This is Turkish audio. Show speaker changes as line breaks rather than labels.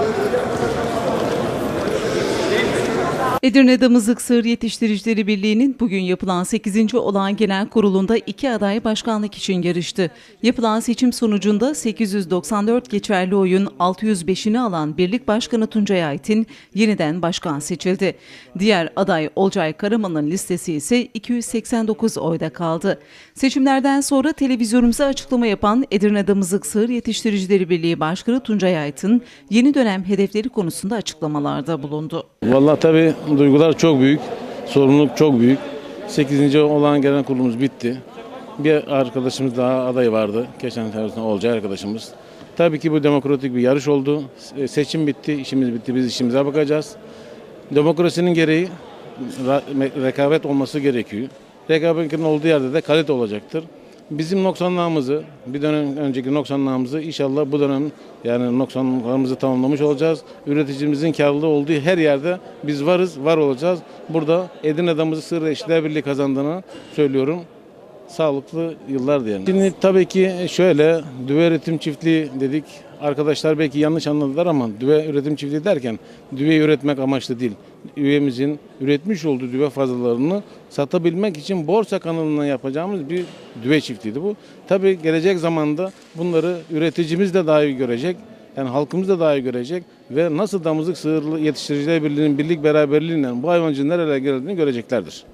Thank you. Edirne Damızlık Sığır Yetiştiricileri Birliği'nin bugün yapılan 8. olağan genel kurulunda iki aday başkanlık için yarıştı. Yapılan seçim sonucunda 894 geçerli oyun 605'ini alan Birlik Başkanı Tuncay Aytin yeniden başkan seçildi. Diğer aday Olcay Karaman'ın listesi ise 289 oyda kaldı. Seçimlerden sonra televizyonumuza açıklama yapan Edirne Damızlık Sığır Yetiştiricileri Birliği Başkanı Tuncay Aytin yeni dönem hedefleri konusunda açıklamalarda bulundu.
Vallahi tabii duygular çok büyük, sorumluluk çok büyük. 8. olan genel kurulumuz bitti. Bir arkadaşımız daha aday vardı. Geçen sefer Olcay arkadaşımız. Tabii ki bu demokratik bir yarış oldu. Se- Seçim bitti, işimiz bitti. Biz işimize bakacağız. Demokrasinin gereği rekabet olması gerekiyor. Rekabetin olduğu yerde de kalite olacaktır. Bizim noksanlığımızı, bir dönem önceki noksanlığımızı inşallah bu dönem yani noksanlıklarımızı tamamlamış olacağız. Üreticimizin karlılığı olduğu her yerde biz varız, var olacağız. Burada Edirne Damızı Sığır Eşitler Birliği kazandığını söylüyorum. Sağlıklı yıllar diyelim. Şimdi tabii ki şöyle düve üretim çiftliği dedik. Arkadaşlar belki yanlış anladılar ama düve üretim çiftliği derken düve üretmek amaçlı değil. Üyemizin üretmiş olduğu düve fazlalarını satabilmek için borsa kanalından yapacağımız bir düve çiftliğiydi bu. Tabii gelecek zamanda bunları üreticimiz de daha iyi görecek. Yani halkımız da daha iyi görecek ve nasıl damızlık sığırlı yetiştiriciler birliğinin birlik beraberliğiyle bu hayvancının nerelere geldiğini göreceklerdir.